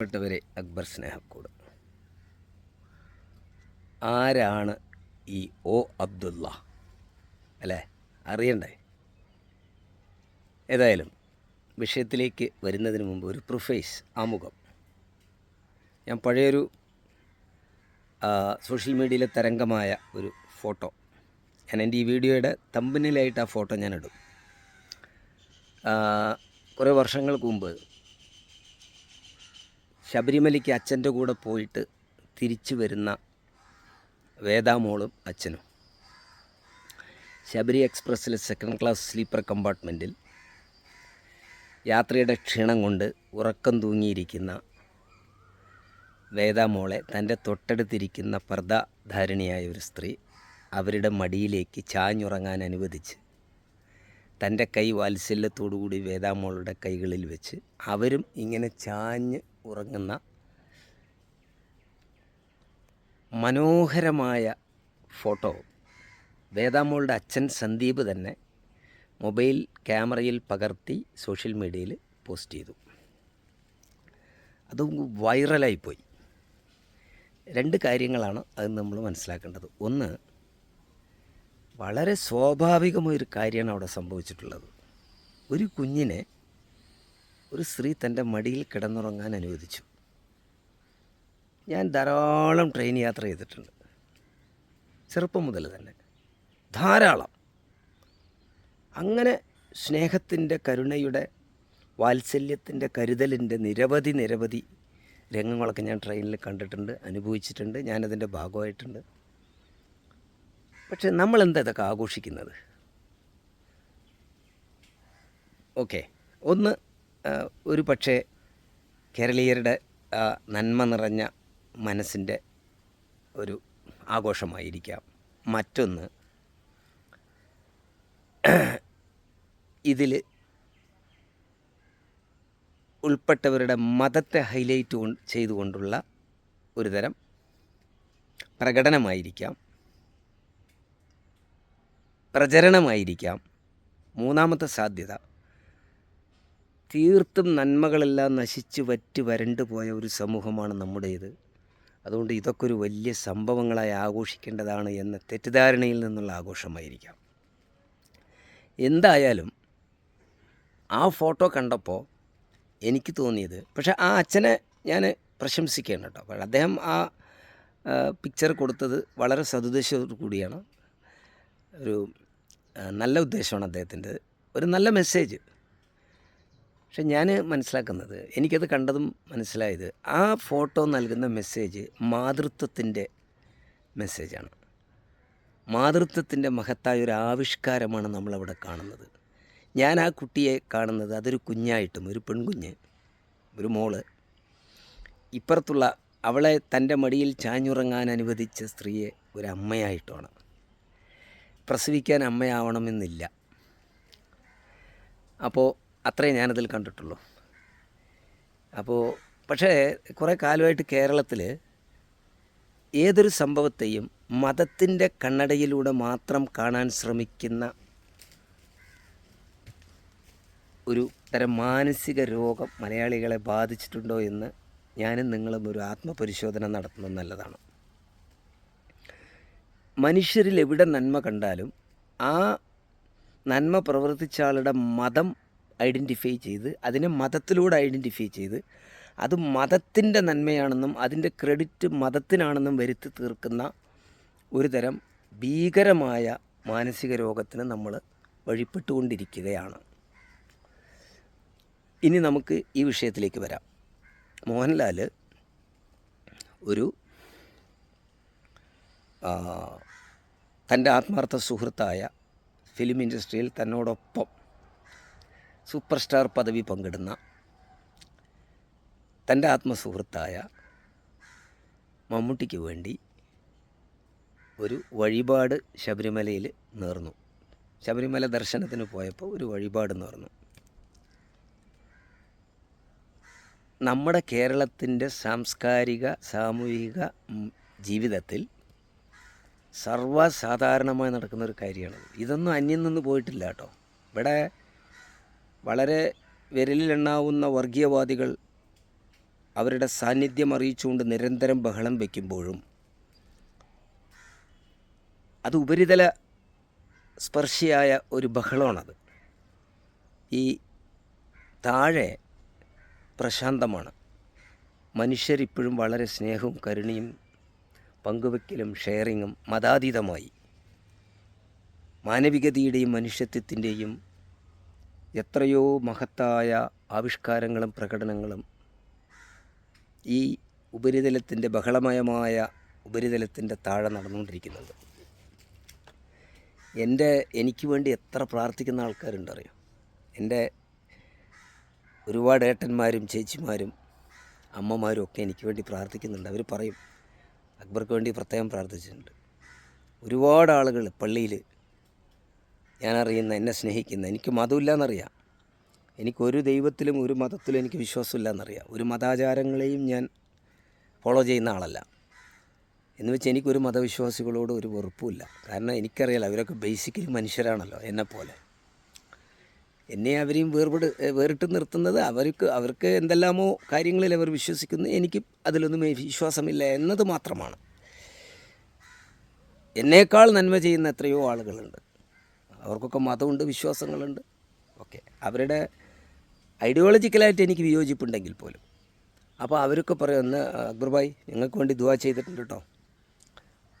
പ്പെട്ടവരെ അക്ബർ സ്നേഹക്കൂട്. ആരാണ് ഈ ഒ അബ്ദുള്ള? അല്ലേ? അറിയണ്ടേ? ഏതായാലും വിഷയത്തിലേക്ക് വരുന്നതിന് മുമ്പ് ഒരു പ്രൊഫൈസ് ആമുഖം. ഞാൻ പഴയൊരു സോഷ്യൽ മീഡിയയിലെ തരംഗമായ ഒരു ഫോട്ടോ ഞാൻ എന്റെ ഈ വീഡിയോയുടെ തമ്പനിലായിട്ട് ആ ഫോട്ടോ ഞാൻ ഇടും. കുറേ വർഷങ്ങൾക്ക് മുമ്പ് ശബരിമലയ്ക്ക് അച്ഛന്റെ കൂടെ പോയിട്ട് തിരിച്ചു വരുന്ന വേദാമോളും അച്ഛനും. ശബരി എക്സ്പ്രസ്സിലെ സെക്കൻഡ് ക്ലാസ് സ്ലീപ്പർ കമ്പാർട്ട്മെന്റിൽ യാത്രയുടെ ക്ഷീണം കൊണ്ട് ഉറക്കം തൂങ്ങിയിരിക്കുന്ന വേദാമോളെ തന്റെ തൊട്ടടുത്തിരിക്കുന്ന പർദ്ദധാരിണിയായ ഒരു സ്ത്രീ അവരുടെ മടിയിലേക്ക് ചാഞ്ഞുറങ്ങാൻ അനുവദിച്ച് തന്റെ കൈ വാത്സല്യത്തോടുകൂടി വേദാമോളുടെ കൈകളിൽ വെച്ച് അവരും ഇങ്ങനെ ചാഞ്ഞ് ഉറങ്ങുന്ന മനോഹരമായ ഫോട്ടോ വേദാമോളുടെ അച്ഛൻ സന്ദീപ് തന്നെ മൊബൈൽ ക്യാമറയിൽ പകർത്തി സോഷ്യൽ മീഡിയയിൽ പോസ്റ്റ് ചെയ്തു. അത് വൈറലായിപ്പോയി രണ്ട് കാര്യങ്ങളാണ് അത് നമ്മൾ മനസ്സിലാക്കേണ്ടത്. ഒന്ന് വളരെ സ്വാഭാവികമായൊരു കാര്യമാണ് അവിടെ സംഭവിച്ചിട്ടുള്ളത്. ഒരു കുഞ്ഞിനെ ഒരു സ്ത്രീ തന്റെ മടിയിൽ കിടന്നുറങ്ങാൻ അനുവദിച്ചു. ഞാൻ ധാരാളം ട്രെയിൻ യാത്ര ചെയ്തിട്ടുണ്ട്. ചെറുപ്പം മുതൽ തന്നെ. ധാരാളം. അങ്ങനെ സ്നേഹത്തിന്റെ കരുണയുടെ വാത്സല്യത്തിന്റെ കരുതലിന്റെ നിരവധി നിരവധി രംഗങ്ങളൊക്കെ ഞാൻ ട്രെയിനിൽ കണ്ടിട്ടുണ്ട് അനുഭവിച്ചിട്ടുണ്ട് ഞാനതിന്റെ ഭാഗമായിട്ടുണ്ട്. പക്ഷേ നമ്മളെന്താ ഇതൊക്കെ ആഘോഷിക്കുന്നത്? ഓക്കെ. ഒന്ന് ഒരു പക്ഷേ കേരളീയരുടെ നന്മ നിറഞ്ഞ മനസ്സിന്റെ ഒരു ആഘോഷമായിരിക്കാം. മറ്റൊന്ന് ഇതിൽ ഉൾപ്പെട്ടവരുടെ മതത്തെ ഹൈലൈറ്റ് കൊണ്ട് ചെയ്തുകൊണ്ടുള്ള ഒരു തരം പ്രകടനമായിരിക്കാം. പ്രചരണമായിരിക്കാം. മൂന്നാമത്തെ സാധ്യത തീർത്തും നന്മകളെല്ലാം നശിച്ച് വറ്റി വരണ്ടു പോയ ഒരു സമൂഹമാണ് നമ്മുടേത്. അതുകൊണ്ട് ഇതൊക്കെ ഒരു വലിയ സംഭവങ്ങളായി ആഘോഷിക്കേണ്ടതാണ് എന്ന തെറ്റിദ്ധാരണയിൽ നിന്നുള്ള ആഘോഷമായിരിക്കാം. എന്തായാലും ആ ഫോട്ടോ കണ്ടപ്പോൾ എനിക്ക് തോന്നിയത് പക്ഷേ ആ അച്ഛനെ ഞാൻ പ്രശംസിക്കുകയാണ് കേട്ടോ. അപ്പോൾ അദ്ദേഹം ആ പിക്ചർ കൊടുത്തത് വളരെ സതുദ്ദേശത്തോടു കൂടിയാണ്. ഒരു നല്ല ഉദ്ദേശമാണ് അദ്ദേഹത്തിന്റെ ഒരു നല്ല മെസ്സേജ് പക്ഷെ ഞാൻ മനസ്സിലാക്കുന്നത് എനിക്കത് കണ്ടതും മനസ്സിലായത് ആ ഫോട്ടോ നൽകുന്ന മെസ്സേജ് മാതൃത്വത്തിന്റെ മെസ്സേജാണ്. മാതൃത്വത്തിന്റെ മഹത്തായ ഒരു ആവിഷ്കാരമാണ് നമ്മളവിടെ കാണുന്നത്. ഞാൻ ആ കുട്ടിയെ കാണുന്നത് അതൊരു കുഞ്ഞായിട്ടും ഒരു പെൺകുഞ്ഞ് ഒരു മോൾ. ഇപ്പുറത്തുള്ള അവളെ തന്റെ മടിയിൽ ചാഞ്ഞുറങ്ങാൻ അനുവദിച്ച സ്ത്രീയെ ഒരു അമ്മയായിട്ടുമാണ് പ്രസവിക്കാൻ അമ്മയാവണമെന്നില്ല. അപ്പോൾ അത്രേ ഞാനതിൽ കണ്ടിട്ടുള്ളൂ. അപ്പോൾ പക്ഷേ കുറേ കാലമായിട്ട് കേരളത്തിൽ ഏതൊരു സംഭവത്തെയും മതത്തിന്റെ കണ്ണടയിലൂടെ മാത്രം കാണാൻ ശ്രമിക്കുന്ന ഒരു തരം മാനസിക രോഗം മലയാളികളെ ബാധിച്ചിട്ടുണ്ടോ എന്ന് ഞാനും നിങ്ങളും ഒരു ആത്മപരിശോധന നടത്തുന്നത് നല്ലതാണ്. മനുഷ്യരിൽ എവിടെ നന്മ കണ്ടാലും ആ നന്മ പ്രവർത്തിച്ച ആളുടെ മതം ഐഡന്റിഫൈ ചെയ്ത് അതിനെ മതത്തിലൂടെ ഐഡന്റിഫൈ ചെയ്ത് അത് മതത്തിന്റെ നന്മയാണെന്നും അതിന്റെ ക്രെഡിറ്റ് മതത്തിനാണെന്നും വരുത്തി തീർക്കുന്ന ഒരു തരം ഭീകരമായ മാനസിക രോഗത്തിന് നമ്മൾ വഴിപ്പെട്ടുകൊണ്ടിരിക്കുകയാണ്. ഇനി നമുക്ക് ഈ വിഷയത്തിലേക്ക് വരാം. മോഹൻലാൽ ഒരു തന്റെ ആത്മാർത്ഥ സുഹൃത്തായ ഫിലിം ഇൻഡസ്ട്രിയിൽ തന്നോടൊപ്പം സൂപ്പർ സ്റ്റാർ പദവി പങ്കിടുന്ന തന്റെ ആത്മസുഹൃത്തായ മമ്മൂട്ടിക്ക് വേണ്ടി ഒരു വഴിപാട് ശബരിമലയിൽ നേർന്നു. ശബരിമല ദർശനത്തിന് പോയപ്പോൾ ഒരു വഴിപാട് നേർന്നു. നമ്മുടെ കേരളത്തിന്റെ സാംസ്കാരിക സാമൂഹിക ജീവിതത്തിൽ സർവസാധാരണമായി നടക്കുന്ന ഒരു കാര്യമാണ്. ഇതൊന്നും അന്യം നിന്ന് പോയിട്ടില്ല കേട്ടോ. ഇവിടെ വളരെ വിരലിലെണ്ണാവുന്ന വർഗീയവാദികൾ അവരുടെ സാന്നിധ്യം അറിയിച്ചുകൊണ്ട് നിരന്തരം ബഹളം വയ്ക്കുമ്പോഴും അത് ഉപരിതല സ്പർശിയായ ഒരു ബഹളമാണത്. ഈ താഴെ പ്രശാന്തമാണ്. മനുഷ്യരിപ്പോഴും വളരെ സ്നേഹവും കരുണയും പങ്കുവെക്കലും ഷെയറിങ്ങും മതാതീതമായി. മാനവികതയുടെയും മനുഷ്യത്വത്തിന്റെയും എത്രയോ മഹത്തായ ആവിഷ്കാരങ്ങളും പ്രകടനങ്ങളും ഈ ഉപരിതലത്തിന്റെ ബഹളമയമായ ഉപരിതലത്തിന്റെ താഴെ നടന്നുകൊണ്ടിരിക്കുന്നത്. എന്റെ എനിക്ക് വേണ്ടി എത്ര പ്രാർത്ഥിക്കുന്ന ആൾക്കാരുണ്ടറിയോ? എന്റെ ഒരുപാട് ഏട്ടന്മാരും ചേച്ചിമാരും അമ്മമാരും ഒക്കെ എനിക്ക് വേണ്ടി പ്രാർത്ഥിക്കുന്നുണ്ട്. അവർ പറയും അക്ബർക്ക് വേണ്ടി പ്രത്യേകം പ്രാർത്ഥിച്ചിട്ടുണ്ട്. ഒരുപാട് ആളുകൾ പള്ളിയിൽ ഞാനറിയുന്ന എന്നെ സ്നേഹിക്കുന്ന എനിക്ക് മതമില്ല എന്നറിയാം എനിക്കൊരു ദൈവത്തിലും ഒരു മതത്തിലും എനിക്ക് വിശ്വാസമില്ല എന്നറിയാം ഒരു മതാചാരങ്ങളെയും ഞാൻ ഫോളോ ചെയ്യുന്ന ആളല്ല. എന്ന് വെച്ച് എനിക്കൊരു മതവിശ്വാസികളോട് ഒരു വെറുപ്പുമില്ല. കാരണം എനിക്കറിയാലോ അവരൊക്കെ ബേസിക്കലി മനുഷ്യരാണല്ലോ എന്നെപ്പോലെ. എന്നെ അവരെയും വേർപെട് വേറിട്ട് നിർത്തുന്നത് അവർക്ക് അവർക്ക് എന്തെല്ലാമോ കാര്യങ്ങളിൽ അവർ വിശ്വസിക്കുന്നു. എനിക്ക് അതിലൊന്നും വിശ്വാസമില്ല എന്നത് മാത്രമാണ്. എന്നേക്കാൾ നന്മ ചെയ്യുന്ന എത്രയോ ആളുകളുണ്ട്. അവർക്കൊക്കെ മതമുണ്ട് വിശ്വാസങ്ങളുണ്ട്. ഓക്കെ. അവരുടെ ഐഡിയോളജിക്കലായിട്ട് എനിക്ക് വിയോജിപ്പുണ്ടെങ്കിൽ പോലും. അപ്പോൾ അവരൊക്കെ പറയുന്ന അക്ബർ ഭായ് നിങ്ങൾക്ക് വേണ്ടി ദുവാ ചെയ്തിട്ടുണ്ട് കേട്ടോ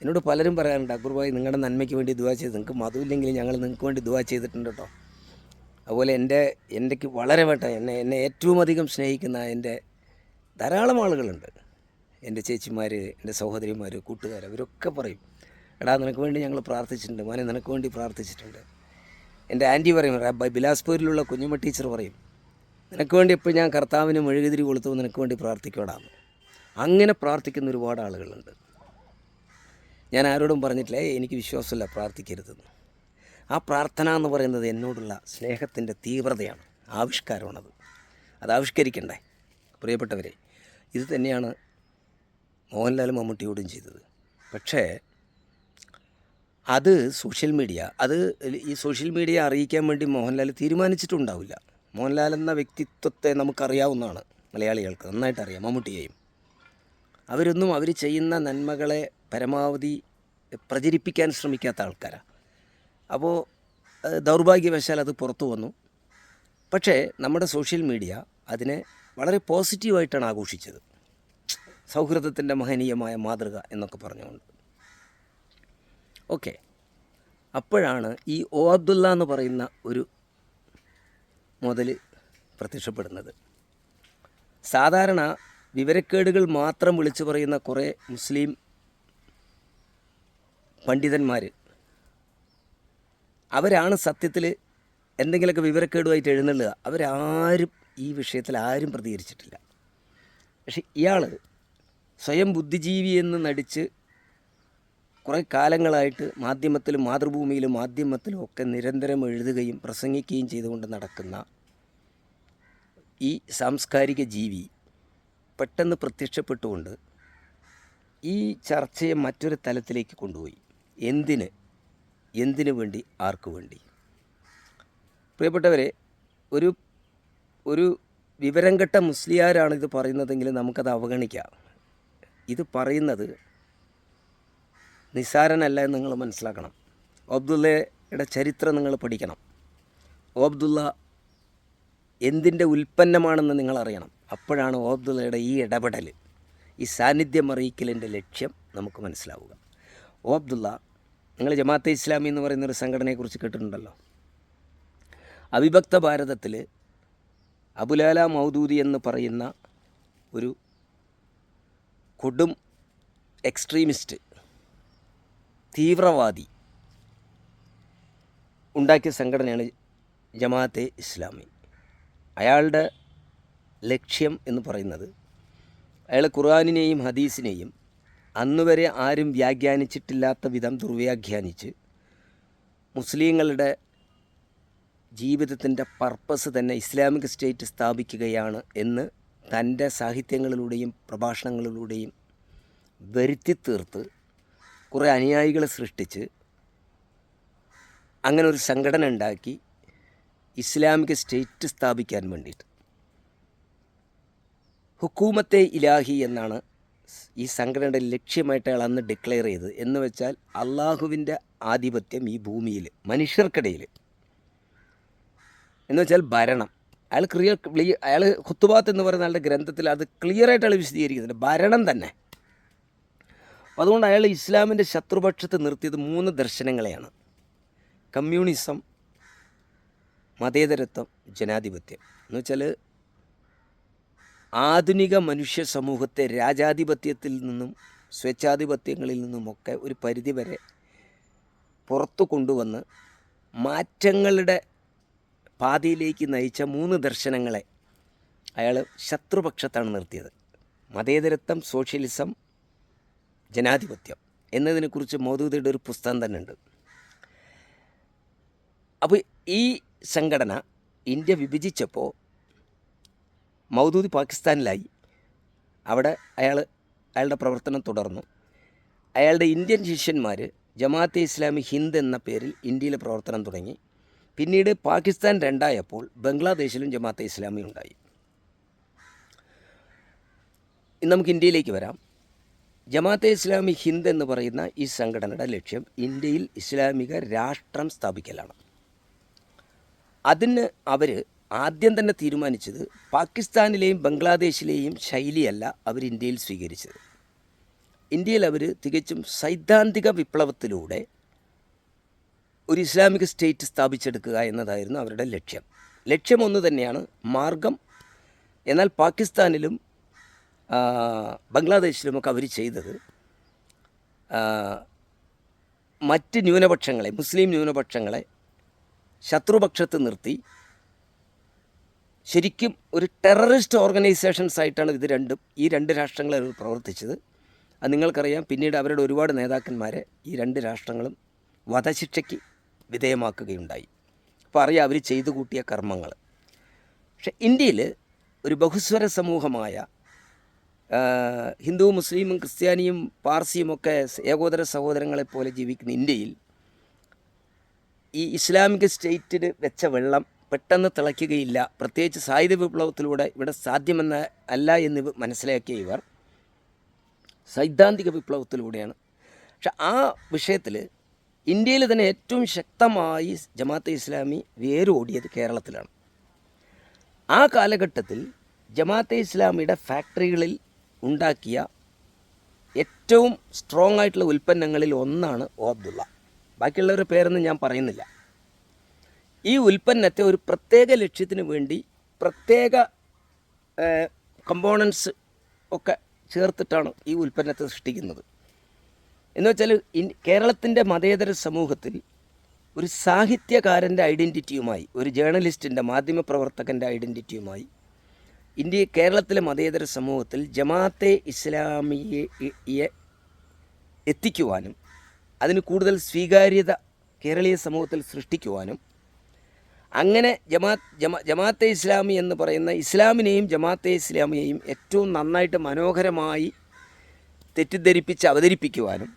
എന്നോട് പലരും പറയാറുണ്ട് അക്ബർഭായ് നിങ്ങളുടെ നന്മയ്ക്ക് വേണ്ടി ദുവാ ചെയ്ത് നിങ്ങൾക്ക് മതമില്ലെങ്കിൽ ഞങ്ങൾ നിങ്ങൾക്ക് വേണ്ടി ദുവാ ചെയ്തിട്ടുണ്ട് കേട്ടോ അതുപോലെ എന്റെ എന്റെക്ക് വളരെ വേട്ട എന്നെ എന്നെ ഏറ്റവും അധികം സ്നേഹിക്കുന്ന എന്റെ ധാരാളം ആളുകളുണ്ട്. എന്റെ ചേച്ചിമാർ എന്റെ സഹോദരിമാർ കൂട്ടുകാർ അവരൊക്കെ പറയും എടാ നിനക്ക് വേണ്ടി ഞങ്ങൾ പ്രാർത്ഥിച്ചിട്ടുണ്ട്. മോനെ നിനക്ക് വേണ്ടി പ്രാർത്ഥിച്ചിട്ടുണ്ട്. എന്റെ ആന്റി പറയും ബിലാസ്പൂരിലുള്ള കുഞ്ഞുമ്മ ടീച്ചർ പറയും നിനക്ക് വേണ്ടി ഇപ്പോൾ ഞാൻ കർത്താവിന് മെഴുകുതിരി കൊളുത്തു നിനക്ക് വേണ്ടി പ്രാർത്ഥിക്കോടാന്ന് അങ്ങനെ പ്രാർത്ഥിക്കുന്ന ഒരുപാട് ആളുകളുണ്ട്. ഞാൻ ആരോടും പറഞ്ഞിട്ടില്ല എനിക്ക് വിശ്വാസമില്ല പ്രാർത്ഥിക്കരുതെന്ന്. ആ പ്രാർത്ഥന എന്ന് പറയുന്നത് എന്നോടുള്ള സ്നേഹത്തിന്റെ തീവ്രതയാണ് ആവിഷ്കാരമാണത്. അത് ആവിഷ്കരിക്കണ്ടേ? പ്രിയപ്പെട്ടവരെ ഇത് തന്നെയാണ് മോഹൻലാൽ മമ്മൂട്ടിയോടും ചെയ്തത്. പക്ഷേ അത് സോഷ്യൽ മീഡിയ. അത് ഈ സോഷ്യൽ മീഡിയ അറിയിക്കാൻ വേണ്ടി മോഹൻലാൽ തീരുമാനിച്ചിട്ടുണ്ടാവില്ല. മോഹൻലാൽ എന്ന വ്യക്തിത്വത്തെ നമുക്കറിയാവുന്നതാണ് മലയാളികൾക്ക്. നന്നായിട്ട് അറിയാം മമ്മൂട്ടിയെയും. അവരൊന്നും അവർ ചെയ്യുന്ന നന്മകളെ പരമാവധി പ്രചരിപ്പിക്കാൻ ശ്രമിക്കാത്ത ആൾക്കാരാണ് അപ്പോൾ ദൗർഭാഗ്യവശാൽ അത് പുറത്തു വന്നു. പക്ഷേ നമ്മുടെ സോഷ്യൽ മീഡിയ അതിനെ വളരെ പോസിറ്റീവായിട്ടാണ് ആഘോഷിച്ചത്. സൗഹൃദത്തിന്റെ മഹനീയമായ മാതൃക എന്നൊക്കെ പറഞ്ഞുകൊണ്ട്. ഓക്കെ. അപ്പോഴാണ് ഈ ഒ അബ്ദുള്ള എന്ന് പറയുന്ന ഒരു മുതൽ പ്രത്യക്ഷപ്പെടുന്നത്. സാധാരണ വിവരക്കേടുകൾ മാത്രം വിളിച്ചു പറയുന്ന കുറേ മുസ്ലിം പണ്ഡിതന്മാർ അവരാണ് സത്യത്തിൽ എന്തെങ്കിലുമൊക്കെ വിവരക്കേടുമായിട്ട് എഴുന്നള്ളുക. അവരാരും ഈ വിഷയത്തിൽ ആരും പ്രതികരിച്ചിട്ടില്ല. പക്ഷെ ഇയാൾ സ്വയം ബുദ്ധിജീവി എന്ന് നടിച്ച് കുറേ കാലങ്ങളായിട്ട് മാധ്യമത്തിലും മാതൃഭൂമിയിലും മാധ്യമത്തിലും ഒക്കെ നിരന്തരം എഴുതുകയും പ്രസംഗിക്കുകയും ചെയ്തുകൊണ്ട് നടക്കുന്ന ഈ സാംസ്കാരിക ജീവി പെട്ടെന്ന് പ്രത്യക്ഷപ്പെട്ടുകൊണ്ട് ഈ ചർച്ചയെ മറ്റൊരു തലത്തിലേക്ക് കൊണ്ടുപോയി. എന്തിന്? എന്തിനു വേണ്ടി? ആർക്കു വേണ്ടി? പ്രിയപ്പെട്ടവരെ ഒരു ഒരു വിവരം കെട്ട മുസ്ലിയാരാണ് ഇത് പറയുന്നതെങ്കിൽ നമുക്കത് അവഗണിക്കാം. ഇത് പറയുന്നത് നിസാരനല്ല എന്ന് നിങ്ങൾ മനസ്സിലാക്കണം. ഒബ്ദുള്ളയുടെ ചരിത്രം നിങ്ങൾ പഠിക്കണം. ഓബ്ദുള്ള എന്തിന്റെ ഉൽപ്പന്നമാണെന്ന് നിങ്ങൾ അറിയണം. അപ്പോഴാണ് ഓബ്ദുള്ളയുടെ ഈ ഇടപെടൽ ഈ സാന്നിധ്യം അറിയിക്കലിന്റെ ലക്ഷ്യം നമുക്ക് മനസ്സിലാവുക. ഓബ്ദുള്ള നിങ്ങൾ ജമാഅത്തെ ഇസ്ലാമി എന്ന് പറയുന്ന ഒരു സംഘടനയെക്കുറിച്ച് കേട്ടിട്ടുണ്ടല്ലോ. അവിഭക്ത ഭാരതത്തിൽ അബുലാല മൗദൂദി എന്ന് പറയുന്ന ഒരു കൊടും എക്സ്ട്രീമിസ്റ്റ് തീവ്രവാദി ഉണ്ടാക്കിയ സംഘടനയാണ് ജമാഅത്തെ ഇസ്ലാമി. അയാളുടെ ലക്ഷ്യം എന്ന് പറയുന്നത് അയാൾ ഖുർആാനിനെയും ഹദീസിനെയും അന്നുവരെ ആരും വ്യാഖ്യാനിച്ചിട്ടില്ലാത്ത വിധം ദുർവ്യാഖ്യാനിച്ച് മുസ്ലിങ്ങളുടെ ജീവിതത്തിന്റെ പർപ്പസ് തന്നെ ഇസ്ലാമിക് സ്റ്റേറ്റ് സ്ഥാപിക്കുകയാണ് എന്ന് തന്റെ സാഹിത്യങ്ങളിലൂടെയും പ്രഭാഷണങ്ങളിലൂടെയും വരുത്തി തീർത്ത് കുറേ അനുയായികളെ സൃഷ്ടിച്ച് അങ്ങനെ ഒരു സംഘടന ഉണ്ടാക്കി ഇസ്ലാമിക സ്റ്റേറ്റ് സ്ഥാപിക്കാൻ വേണ്ടിയിട്ട്. ഹുക്കൂമത്തെ ഇലാഹി എന്നാണ് ഈ സംഘടനയുടെ ലക്ഷ്യമായിട്ട് അയാൾ അന്ന് ഡിക്ലെയർ ചെയ്തത്. എന്ന് വെച്ചാൽ അള്ളാഹുവിന്റെ ആധിപത്യം ഈ ഭൂമിയിൽ മനുഷ്യർക്കിടയിൽ. എന്ന് വെച്ചാൽ ഭരണം. അയാൾ ക്ലിയർ അയാൾ ഹുത്തുബാത്ത് എന്ന് പറയുന്ന ആളുടെ ഗ്രന്ഥത്തിൽ അത് ക്ലിയറായിട്ട് അയാൾ വിശദീകരിക്കുന്നുണ്ട്. ഭരണം തന്നെ. അതുകൊണ്ട് അയാൾ ഇസ്ലാമിന്റെ ശത്രുപക്ഷത്ത് നിർത്തിയത് മൂന്ന് ദർശനങ്ങളെയാണ്. കമ്മ്യൂണിസം മതേതരത്വം ജനാധിപത്യം. എന്ന് വെച്ചാൽ ആധുനിക മനുഷ്യ സമൂഹത്തെ രാജാധിപത്യത്തിൽ നിന്നും സ്വേച്ഛാധിപത്യങ്ങളിൽ നിന്നുമൊക്കെ ഒരു പരിധിവരെ പുറത്തു കൊണ്ടുവന്ന് മാറ്റങ്ങളുടെ പാതയിലേക്ക് നയിച്ച മൂന്ന് ദർശനങ്ങളെ അയാൾ ശത്രുപക്ഷത്താണ് നിർത്തിയത്. മതേതരത്വം സോഷ്യലിസം ജനാധിപത്യം എന്നതിനെക്കുറിച്ച് മോദൂദിയുടെ ഒരു പുസ്തകം തന്നെ ഉണ്ട് അപ്പോൾ ഈ സംഘടന ഇന്ത്യ വിഭജിച്ചപ്പോൾ മൗദൂദി പാകിസ്ഥാനിലായി. അവിടെ അയാൾ അയാളുടെ പ്രവർത്തനം തുടർന്നു. അയാളുടെ ഇന്ത്യൻ ശിഷ്യന്മാർ ജമാഅത്തെ ഇസ്ലാമി ഹിന്ദ് എന്ന പേരിൽ ഇന്ത്യയിലെ പ്രവർത്തനം തുടങ്ങി. പിന്നീട് പാകിസ്ഥാൻ രണ്ടായപ്പോൾ ബംഗ്ലാദേശിലും ജമാഅത്തെ ഇസ്ലാമി ഉണ്ടായി. നമുക്ക് ഇന്ത്യയിലേക്ക് വരാം. ജമാഅത്തെ ഇസ്ലാമി ഹിന്ദ് എന്ന് പറയുന്ന ഈ സംഘടനയുടെ ലക്ഷ്യം ഇന്ത്യയിൽ ഇസ്ലാമിക രാഷ്ട്രം സ്ഥാപിക്കലാണ്. അതിന് അവർ ആദ്യം തന്നെ തീരുമാനിച്ചത് പാകിസ്ഥാനിലെയും ബംഗ്ലാദേശിലെയും ശൈലിയല്ല അവർ ഇന്ത്യയിൽ സ്വീകരിച്ചത്. ഇന്ത്യയിൽ അവർ തികച്ചും സൈദ്ധാന്തിക വിപ്ലവത്തിലൂടെ ഒരു ഇസ്ലാമിക സ്റ്റേറ്റ് സ്ഥാപിച്ചെടുക്കുക എന്നതായിരുന്നു അവരുടെ ലക്ഷ്യം. ലക്ഷ്യം ഒന്ന് തന്നെയാണ് മാർഗം. എന്നാൽ പാകിസ്ഥാനിലും ബംഗ്ലാദേശിലുമൊക്കെ അവർ ചെയ്തത് മറ്റ് ന്യൂനപക്ഷങ്ങളെ മുസ്ലിം ന്യൂനപക്ഷങ്ങളെ ശത്രുപക്ഷത്ത് നിർത്തി. ശരിക്കും ഒരു ടെററിസ്റ്റ് ഓർഗനൈസേഷൻസ് ആയിട്ടാണ് ഇത് രണ്ടും ഈ രണ്ട് രാഷ്ട്രങ്ങൾ പ്രവർത്തിച്ചത്. അത് നിങ്ങൾക്കറിയാം പിന്നീട് അവരുടെ ഒരുപാട് നേതാക്കന്മാരെ ഈ രണ്ട് രാഷ്ട്രങ്ങളും വധശിക്ഷയ്ക്ക് വിധേയമാക്കുകയുണ്ടായി. അപ്പോൾ അറിയാം അവർ ചെയ്തു കൂട്ടിയ കർമ്മങ്ങൾ പക്ഷേ ഇന്ത്യയിൽ ഒരു ബഹുസ്വര സമൂഹമായ ഹിന്ദുവും മുസ്ലിമും ക്രിസ്ത്യാനിയും പാർസിയും ഒക്കെ ഏകോദര സഹോദരങ്ങളെ പോലെ ജീവിക്കുന്ന ഇന്ത്യയിൽ ഈ ഇസ്ലാമിക സ്റ്റേറ്റിന് വെച്ച വെള്ളം പെട്ടെന്ന് തിളയ്ക്കുകയില്ല. പ്രത്യേകിച്ച് സായുധ വിപ്ലവത്തിലൂടെ ഇവിടെ സാധ്യമെന്ന അല്ല എന്ന് മനസ്സിലാക്കിയ ഇവർ സൈദ്ധാന്തിക വിപ്ലവത്തിലൂടെയാണ്. പക്ഷെ ആ വിഷയത്തിൽ ഇന്ത്യയിൽ തന്നെ ഏറ്റവും ശക്തമായി ജമാഅത്തെ ഇസ്ലാമി വേരോടിയത് കേരളത്തിലാണ്. ആ കാലഘട്ടത്തിൽ ജമാഅത്തെ ഇസ്ലാമിയുടെ ഫാക്ടറികളിൽ ഉണ്ടാക്കിയ ഏറ്റവും സ്ട്രോങ് ആയിട്ടുള്ള ഉൽപ്പന്നങ്ങളിൽ ഒന്നാണ് ഓ അബ്ദുള്ള. ബാക്കിയുള്ളവരുടെ പേരൊന്നും ഞാൻ പറയുന്നില്ല. ഈ ഉൽപ്പന്നത്തെ ഒരു പ്രത്യേക ലക്ഷ്യത്തിന് വേണ്ടി പ്രത്യേക കമ്പോണൻസ് ഒക്കെ ചേർത്തിട്ടാണ് ഈ ഉൽപ്പന്നത്തെ സൃഷ്ടിക്കുന്നത്. എന്ന് വെച്ചാൽ കേരളത്തിന്റെ മതേതര സമൂഹത്തിൽ ഒരു സാഹിത്യകാരന്റെ ഐഡന്റിറ്റിയുമായി ഒരു ജേർണലിസ്റ്റിന്റെ മാധ്യമപ്രവർത്തകന്റെ ഐഡന്റിറ്റിയുമായി ഇന്ത്യ കേരളത്തിലെ മതേതര സമൂഹത്തിൽ ജമാഅത്തെ ഇസ്ലാമിയെ എത്തിക്കുവാനും അതിന് കൂടുതൽ സ്വീകാര്യത കേരളീയ സമൂഹത്തിൽ സൃഷ്ടിക്കുവാനും അങ്ങനെ ജമാ ജമാ ജമാഅത്തെ ഇസ്ലാമി എന്ന് പറയുന്ന ഇസ്ലാമിനെയും ജമാഅത്തെ ഇസ്ലാമിയെയും ഏറ്റവും നന്നായിട്ട് മനോഹരമായി തെറ്റിദ്ധരിപ്പിച്ച് അവതരിപ്പിക്കുവാനും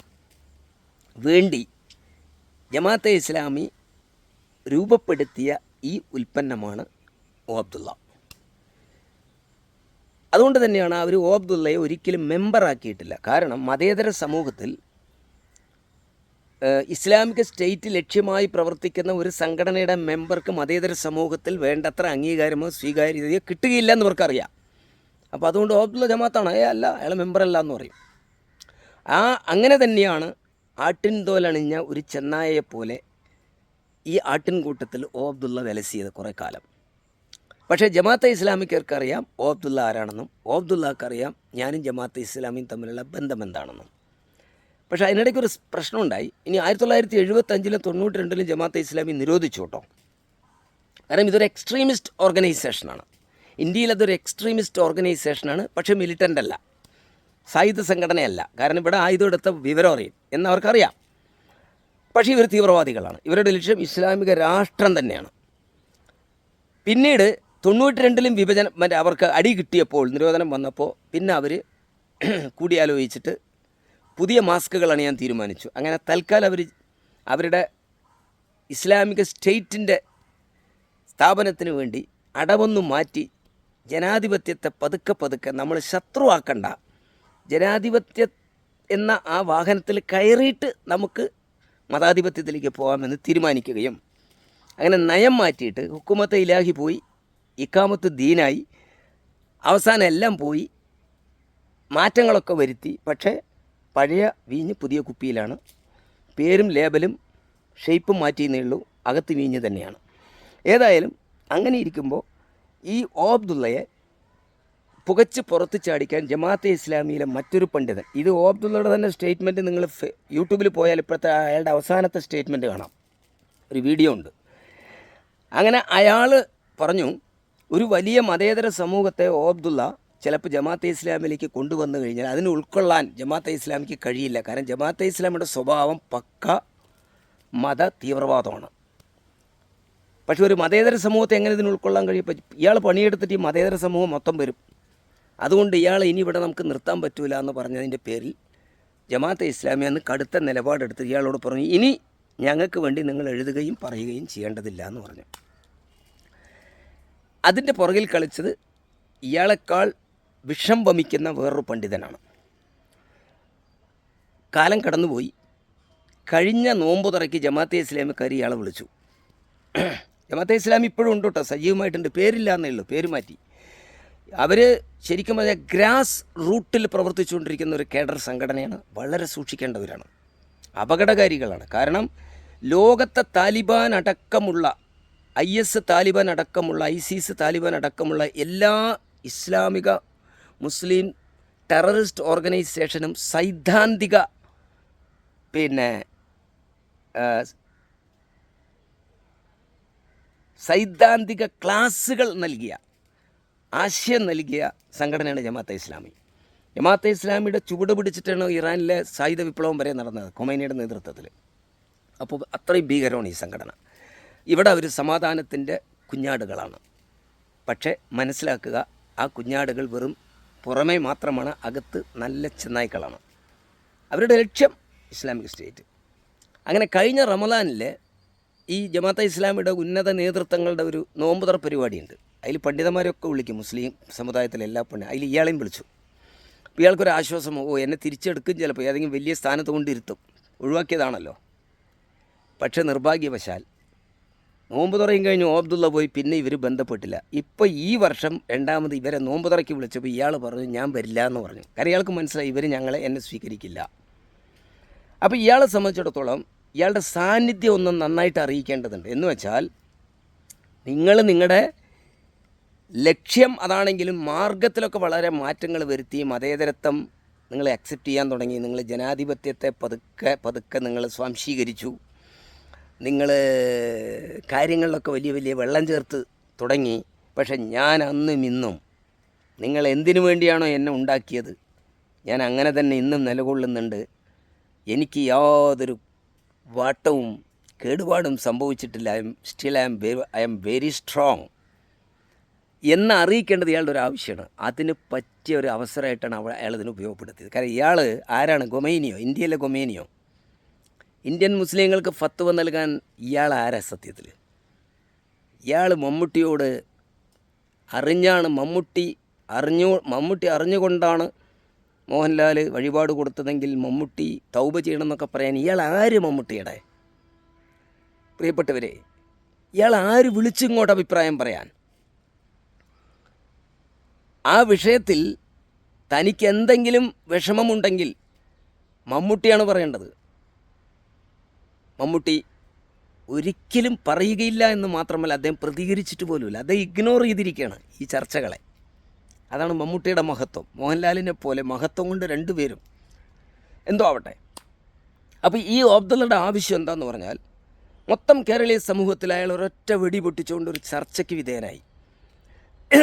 വേണ്ടി ജമാഅത്തെ ഇസ്ലാമി രൂപപ്പെടുത്തിയ ഈ ഉൽപ്പന്നമാണ് ഓ അബ്ദുള്ള. അതുകൊണ്ട് തന്നെയാണ് അവർ ഒ അബ്ദുള്ളയെ ഒരിക്കലും മെമ്പറാക്കിയിട്ടില്ല കാരണം മതേതര സമൂഹത്തിൽ ഇസ്ലാമിക സ്റ്റേറ്റ് ലക്ഷ്യമായി പ്രവർത്തിക്കുന്ന ഒരു സംഘടനയുടെ മെമ്പർക്ക് മതേതര സമൂഹത്തിൽ വേണ്ടത്ര അംഗീകാരമോ സ്വീകാര്യതയോ കിട്ടുകയില്ല എന്ന് അവർക്കറിയാം അപ്പോൾ അതുകൊണ്ട് ഓബ്ദുള്ള ജമാത്താണ് ഏ അല്ല അയാൾ മെമ്പറല്ല എന്ന് പറയും. ആ അങ്ങനെ തന്നെയാണ് ആട്ടിൻ തോലണിഞ്ഞ ഒരു ചെന്നായയെപ്പോലെ ഈ ആട്ടിൻകൂട്ടത്തിൽ ഓ അബ്ദുള്ള വിലസിയത് കുറേ കാലം. പക്ഷേ ജമാഅത്തെ ഇസ്ലാമിക്കർക്ക് അറിയാം ഓ അബ്ദുള്ള ആരാണെന്നും ഓ അബ്ദുള്ളക്ക് അറിയാം ഞാനും ജമാഅത്തെ ഇസ്ലാമിയും തമ്മിലുള്ള ബന്ധം എന്താണെന്നും പക്ഷേ ഒരു പ്രശ്നമുണ്ടായി. ഇനി ആയിരത്തി തൊള്ളായിരത്തി എഴുപത്തഞ്ചിലും തൊണ്ണൂറ്റി രണ്ടിലും ജമാഅത്തെ ഇസ്ലാമി നിരോധിച്ചു കേട്ടോ. കാരണം ഇതൊരു എക്സ്ട്രീമിസ്റ്റ് ഓർഗനൈസേഷനാണ്. ഇന്ത്യയിൽ അതൊരു എക്സ്ട്രീമിസ്റ്റ് ഓർഗനൈസേഷനാണ് പക്ഷേ മിലിറ്റന്റ് അല്ല. സായുധ സംഘടനയല്ല. കാരണം ഇവിടെ ആയുധം എടുത്ത വിവരം അറിയും എന്നവർക്കറിയാം പക്ഷേ ഇവർ തീവ്രവാദികളാണ്. ഇവരുടെ ലക്ഷ്യം ഇസ്ലാമിക രാഷ്ട്രം തന്നെയാണ്. പിന്നീട് തൊണ്ണൂറ്റി രണ്ടിലും വിഭജനം മറ്റേ അവർക്ക് അടി കിട്ടിയപ്പോൾ നിരോധനം വന്നപ്പോൾ പിന്നെ അവർ കൂടിയാലോചിച്ചിട്ട് പുതിയ മാസ്കുകൾ അണിയാൻ തീരുമാനിച്ചു. അങ്ങനെ തൽക്കാലം അവർ അവരുടെ ഇസ്ലാമിക സ്റ്റേറ്റിന്റെ സ്ഥാപനത്തിന് വേണ്ടി അടവൊന്നു മാറ്റി ജനാധിപത്യത്തെ പതുക്കെ പതുക്കെ നമ്മൾ ശത്രുവാക്കണ്ട. ജനാധിപത്യ എന്ന ആ വാഹനത്തിൽ കയറിയിട്ട് നമുക്ക് മതാധിപത്യത്തിലേക്ക് പോകാമെന്ന് തീരുമാനിക്കുകയും അങ്ങനെ നയം മാറ്റിയിട്ട് ഹുക്കുമത്തെ ഇലാഹി പോയി ഇക്കാമത്ത് ദീനായി അവസാനം എല്ലാം പോയി മാറ്റങ്ങളൊക്കെ വരുത്തി. പക്ഷേ പഴയ വീഞ്ഞ് പുതിയ കുപ്പിയിലാണ്. പേരും ലേബലും ഷേപ്പും മാറ്റിയെന്നേ ഉള്ളൂ. അകത്ത് വീഞ്ഞ് തന്നെയാണ്. ഏതായാലും അങ്ങനെ ഇരിക്കുമ്പോൾ ഈ ഓബ്ദുള്ളയെ പുകച്ച് പുറത്ത് ചാടിക്കാൻ ജമാഅത്തെ ഇസ്ലാമിയിലെ മറ്റൊരു പണ്ഡിതൻ. ഇത് ഓബ്ദുള്ളയുടെ തന്നെ സ്റ്റേറ്റ്മെന്റ് നിങ്ങൾ യൂട്യൂബിൽ പോയാൽ ഇപ്പോഴത്തെ അയാളുടെ അവസാനത്തെ സ്റ്റേറ്റ്മെന്റ് കാണാം. ഒരു വീഡിയോ ഉണ്ട്. അങ്ങനെ അയാൾ പറഞ്ഞു ഒരു വലിയ മതേതര സമൂഹത്തെ ഓബ്ദുള്ള ചിലപ്പോൾ ജമാഅത്തെ ഇസ്ലാമിലേക്ക് കൊണ്ടുവന്നു കഴിഞ്ഞാൽ അതിനെ ഉൾക്കൊള്ളാൻ ജമാഅത്തെ ഇസ്ലാമിക്ക് കഴിയില്ല. കാരണം ജമാഅത്തെ ഇസ്ലാമിയുടെ സ്വഭാവം പക്ക മത തീവ്രവാദമാണ്. പക്ഷെ ഒരു മതേതര സമൂഹത്തെ എങ്ങനെ ഇതിന് ഉൾക്കൊള്ളാൻ കഴിയും? ഇയാൾ പണിയെടുത്തിട്ട് ഈ മതേതര സമൂഹം മൊത്തം വരും. അതുകൊണ്ട് ഇയാൾ ഇനി ഇവിടെ നമുക്ക് നിർത്താൻ പറ്റൂല എന്ന് പറഞ്ഞതിന്റെ പേരിൽ ജമാഅത്തെ ഇസ്ലാമി അന്ന് കടുത്ത നിലപാടെടുത്ത് ഇയാളോട് പറഞ്ഞു ഇനി ഞങ്ങൾക്ക് വേണ്ടി നിങ്ങൾ എഴുതുകയും പറയുകയും ചെയ്യേണ്ടതില്ല എന്ന് പറഞ്ഞു. അതിന്റെ പുറകിൽ കളിച്ചത് ഇയാളെക്കാൾ വിഷം വമിക്കുന്ന വേറൊരു പണ്ഡിതനാണ്. കാലം കടന്നുപോയി. കഴിഞ്ഞ നോമ്പ് തുറക്കി ജമാഅത്തെ ഇസ്ലാമിക്കാർ ഇയാളെ വിളിച്ചു. ജമാഅത്തെ ഇസ്ലാം ഇപ്പോഴും ഉണ്ട് കേട്ടോ സജീവമായിട്ടുണ്ട്. പേരില്ല എന്നേ ഉള്ളൂ. പേര് മാറ്റി. അവർ ശരിക്കും പറഞ്ഞാൽ ഗ്രാസ് റൂട്ടിൽ പ്രവർത്തിച്ചുകൊണ്ടിരിക്കുന്ന ഒരു കേഡർ സംഘടനയാണ്. വളരെ സൂക്ഷിക്കേണ്ടവരാണ്. അപകടകാരികളാണ്. കാരണം ലോകത്തെ താലിബാൻ അടക്കമുള്ള ഐ എസ് താലിബാൻ അടക്കമുള്ള ഐസിസ് താലിബാൻ അടക്കമുള്ള എല്ലാ ഇസ്ലാമിക മുസ്ലിം ടെററിസ്റ്റ് ഓർഗനൈസേഷനും സൈദ്ധാന്തിക പിന്നെ സൈദ്ധാന്തിക ക്ലാസ്സുകൾ നൽകിയ ആശയം നൽകിയ സംഘടനയാണ് ജമാഅത്തെ ഇസ്ലാമി. ജമാഅത്തെ ഇസ്ലാമിയുടെ ചുവട് പിടിച്ചിട്ടാണ് ഇറാനിലെ സായുധ വിപ്ലവം വരെ നടന്നത് കൊമൈനിയുടെ നേതൃത്വത്തിൽ അപ്പോൾ അത്രയും ഭീകരമാണ് ഈ സംഘടന. ഇവിടെ അവർ സമാധാനത്തിന്റെ കുഞ്ഞാടുകളാണ്. പക്ഷേ മനസ്സിലാക്കുക ആ കുഞ്ഞാടുകൾ വെറും പുറമേ മാത്രമാണ് അകത്ത് നല്ല ചെന്നായ്ക്കളാണ്. അവരുടെ ലക്ഷ്യം ഇസ്ലാമിക് സ്റ്റേറ്റ്. അങ്ങനെ കഴിഞ്ഞ റമദാനിൽ ഈ ജമാഅത്തെ ഇസ്ലാമിയുടെ ഉന്നത നേതൃത്വങ്ങളുടെ ഒരു നോമ്പുതറ പരിപാടിയുണ്ട്. അതിൽ പണ്ഡിതന്മാരൊക്കെ വിളിക്കും മുസ്ലിം സമുദായത്തിലെ എല്ലാ പണ്ഡിത അതിൽ ഇയാളെയും വിളിച്ചു. അപ്പോൾ ഇയാൾക്കൊരു ആശ്വാസം ഓ എന്നെ തിരിച്ചെടുക്കും ചിലപ്പോൾ ഏതെങ്കിലും വലിയ സ്ഥാനത്ത് കൊണ്ടിരുത്തും. ഒഴിവാക്കിയതാണല്ലോ. പക്ഷേ നിർഭാഗ്യവശാൽ നോമ്പ് തുറയും കഴിഞ്ഞു ഓബ്ദുള്ള പോയി പിന്നെ ഇവർ ബന്ധപ്പെട്ടില്ല. ഇപ്പോൾ ഈ വർഷം രണ്ടാമത് ഇവരെ നോമ്പ് തുറയ്ക്ക് വിളിച്ചപ്പോൾ ഇയാൾ പറഞ്ഞു ഞാൻ വരില്ല എന്ന് പറഞ്ഞു. കാരണം ഇയാൾക്ക് മനസ്സിലായി ഇവർ ഞങ്ങളെ എന്നെ സ്വീകരിക്കില്ല. അപ്പോൾ ഇയാളെ സംബന്ധിച്ചിടത്തോളം ഇയാളുടെ സാന്നിധ്യം ഒന്ന് നന്നായിട്ട് അറിയിക്കേണ്ടതുണ്ട്. എന്ന് വെച്ചാൽ നിങ്ങൾ നിങ്ങളുടെ ലക്ഷ്യം അതാണെങ്കിലും മാർഗത്തിലൊക്കെ വളരെ മാറ്റങ്ങൾ വരുത്തി മതേതരത്വം നിങ്ങൾ അക്സെപ്റ്റ് ചെയ്യാൻ തുടങ്ങി നിങ്ങൾ ജനാധിപത്യത്തെ പതുക്കെ പതുക്കെ നിങ്ങൾ സ്വാംശീകരിച്ചു. നിങ്ങൾ കാര്യങ്ങളിലൊക്കെ വലിയ വലിയ വെള്ളം ചേർത്ത് തുടങ്ങി. പക്ഷെ ഞാൻ അന്നും ഇന്നും നിങ്ങൾ എന്തിനു വേണ്ടിയാണോ എന്നെ ഉണ്ടാക്കിയത്? ഞാൻ അങ്ങനെ തന്നെ ഇന്നും നിലകൊള്ളുന്നുണ്ട്. എനിക്ക് യാതൊരു വാട്ടവും കേടുപാടും സംഭവിച്ചിട്ടില്ല. I'm still I'm I'm very strong. എന്ന് അറിയിക്കേണ്ടത് ഇയാളുടെ ഒരു ആവശ്യമാണ്. അതിന് പറ്റിയ ഒരു അവസരമായിട്ടാണ് അവ അയാൾ ഇതിന് ഉപയോഗപ്പെടുത്തിയത്. കാരണം ഇയാൾ ആരാണ്? ഗൊമേനിയോ? ഇന്ത്യയിലെ ഗൊമൈനിയോ? ഇന്ത്യൻ മുസ്ലിങ്ങൾക്ക് ഫത്വ നൽകാൻ ഇയാൾ ആരാ സത്യത്തിൽ? ഇയാൾ മമ്മൂട്ടിയോട് അറിഞ്ഞാണ് മമ്മൂട്ടി അറിഞ്ഞു മമ്മൂട്ടി അറിഞ്ഞുകൊണ്ടാണ് മോഹൻലാൽ വഴിപാട് കൊടുത്തതെങ്കിൽ മമ്മൂട്ടി തൗബ ചെയ്യണമെന്നൊക്കെ പറയാൻ ഇയാൾ ആര് മമ്മൂട്ടിയുടെ? പ്രിയപ്പെട്ടവരെ ഇയാൾ ആര് വിളിച്ചിങ്ങോട്ട് അഭിപ്രായം പറയാൻ? ആ വിഷയത്തിൽ തനിക്ക് എന്തെങ്കിലും വിഷമമുണ്ടെങ്കിൽ മമ്മൂട്ടിയാണ് പറയേണ്ടത്. മമ്മൂട്ടി ഒരിക്കലും പറയുകയില്ല എന്ന് മാത്രമല്ല അദ്ദേഹം പ്രതികരിച്ചിട്ട് പോലുമില്ല. അദ്ദേഹം ഇഗ്നോർ ചെയ്തിരിക്കുകയാണ് ഈ ചർച്ചകളെ. അതാണ് മമ്മൂട്ടിയുടെ മഹത്വം. മോഹൻലാലിനെ പോലെ മഹത്വം കൊണ്ട് രണ്ടുപേരും എന്തോ ആവട്ടെ. അപ്പോൾ ഈ ഓബ്ദുള്ളയുടെ ആവശ്യം എന്താണെന്ന് പറഞ്ഞാൽ മൊത്തം കേരളീയ സമൂഹത്തിൽ അയാൾ ഒരൊറ്റ വെടി പൊട്ടിച്ചുകൊണ്ട് ഒരു ചർച്ചയ്ക്ക് വിധേയനായി.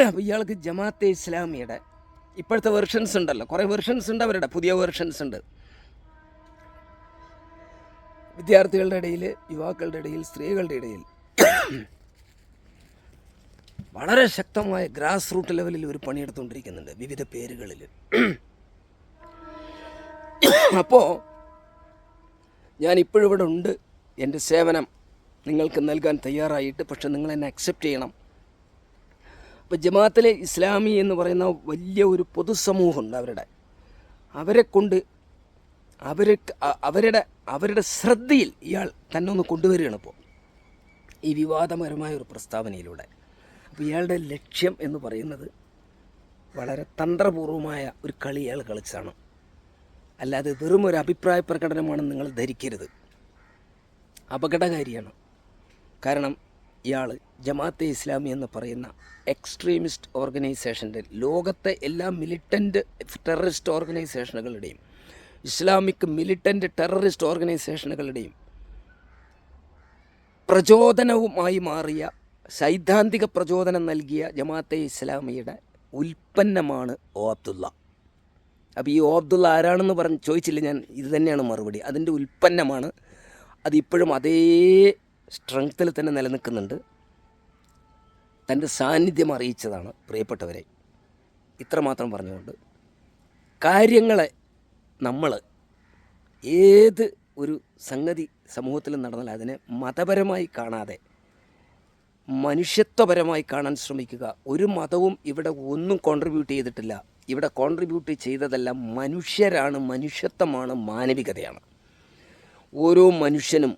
അപ്പോൾ ഇയാൾക്ക് ജമാഅത്തെ ഇസ്ലാമിയുടെ ഇപ്പോഴത്തെ വെർഷൻസ് ഉണ്ടല്ലോ. കുറേ വെർഷൻസ് ഉണ്ട് അവരുടെ പുതിയ വെർഷൻസ് ഉണ്ട്. വിദ്യാർത്ഥികളുടെ ഇടയിൽ യുവാക്കളുടെ ഇടയിൽ സ്ത്രീകളുടെ ഇടയിൽ വളരെ ശക്തമായ ഗ്രാസ് റൂട്ട് ലെവലിൽ ഒരു പണിയെടുത്തുകൊണ്ടിരിക്കുന്നുണ്ട് വിവിധ പേരുകളിൽ. അപ്പോൾ ഞാൻ ഇപ്പോഴും ഇവിടെ ഉണ്ട്. എന്റെ സേവനം നിങ്ങൾക്ക് നൽകാൻ തയ്യാറായിട്ട് പക്ഷെ നിങ്ങൾ എന്നെ അക്സെപ്റ്റ് ചെയ്യണം. അപ്പോൾ ജമാഅത്തിലെ ഇസ്ലാമി എന്ന് പറയുന്ന വലിയ ഒരു പൊതുസമൂഹമുണ്ട് അവരുടെ. അവരെ കൊണ്ട് അവരെ അവരുടെ അവരുടെ ശ്രദ്ധയിൽ ഇയാൾ തന്നെ ഒന്ന് കൊണ്ടുവരികയാണ് ഇപ്പോൾ ഈ വിവാദപരമായ ഒരു പ്രസ്താവനയിലൂടെ. അപ്പോൾ ഇയാളുടെ ലക്ഷ്യം എന്ന് പറയുന്നത് വളരെ തന്ത്രപൂർവമായ ഒരു കളി ഇയാൾ കളിച്ചാണ്. അല്ലാതെ വെറും ഒരു അഭിപ്രായ പ്രകടനമാണെന്ന് നിങ്ങൾ ധരിക്കരുത്. അപകടകാരിയാണ്. കാരണം ഇയാൾ ജമാഅത്തെ ഇസ്ലാമി എന്ന് പറയുന്ന എക്സ്ട്രീമിസ്റ്റ് ഓർഗനൈസേഷന്റെ ലോകത്തെ എല്ലാ മിലിറ്റന്റ് ടെററിസ്റ്റ് ഓർഗനൈസേഷനുകളുടെയും ഇസ്ലാമിക് മിലിറ്റന്റ് ടെററിസ്റ്റ് ഓർഗനൈസേഷനുകളുടെയും പ്രചോദനവുമായി മാറിയ സൈദ്ധാന്തിക പ്രചോദനം നൽകിയ ജമാഅത്തെ ഇസ്ലാമിയുടെ ഉൽപ്പന്നമാണ് ഓ അബ്ദുള്ള. അപ്പോൾ ഈ ഓ അബ്ദുള്ള ആരാണെന്ന് പറഞ്ഞ് ചോദിച്ചില്ല ഞാൻ ഇത് തന്നെയാണ് മറുപടി. അതിന്റെ ഉൽപ്പന്നമാണ്. അതിപ്പോഴും അതേ സ്ട്രെങ്ത്തിൽ തന്നെ നിലനിൽക്കുന്നുണ്ട്. തന്റെ സാന്നിധ്യം അറിയിച്ചതാണ് പ്രിയപ്പെട്ടവരെ. ഇത്രമാത്രം പറഞ്ഞുകൊണ്ട്. കാര്യങ്ങളെ നമ്മൾ ഏത് ഒരു സംഗതി സമൂഹത്തിൽ നടന്നാൽ അതിനെ മതപരമായി കാണാതെ മനുഷ്യത്വപരമായി കാണാൻ ശ്രമിക്കുക. ഒരു മതവും ഇവിടെ ഒന്നും കോൺട്രിബ്യൂട്ട് ചെയ്തിട്ടില്ല. ഇവിടെ കോൺട്രിബ്യൂട്ട് ചെയ്തതെല്ലാം മനുഷ്യരാണ് മനുഷ്യത്വമാണ് മാനവികതയാണ്. ഓരോ മനുഷ്യനും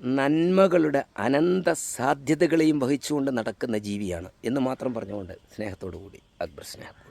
നന്മകളുടെ അനന്ത സാധ്യതകളെയും വഹിച്ചുകൊണ്ട് നടക്കുന്ന ജീവിയാണ് എന്ന് മാത്രം പറഞ്ഞുകൊണ്ട് സ്നേഹത്തോടു കൂടി അക്ബർ സ്നേഹത്തോട്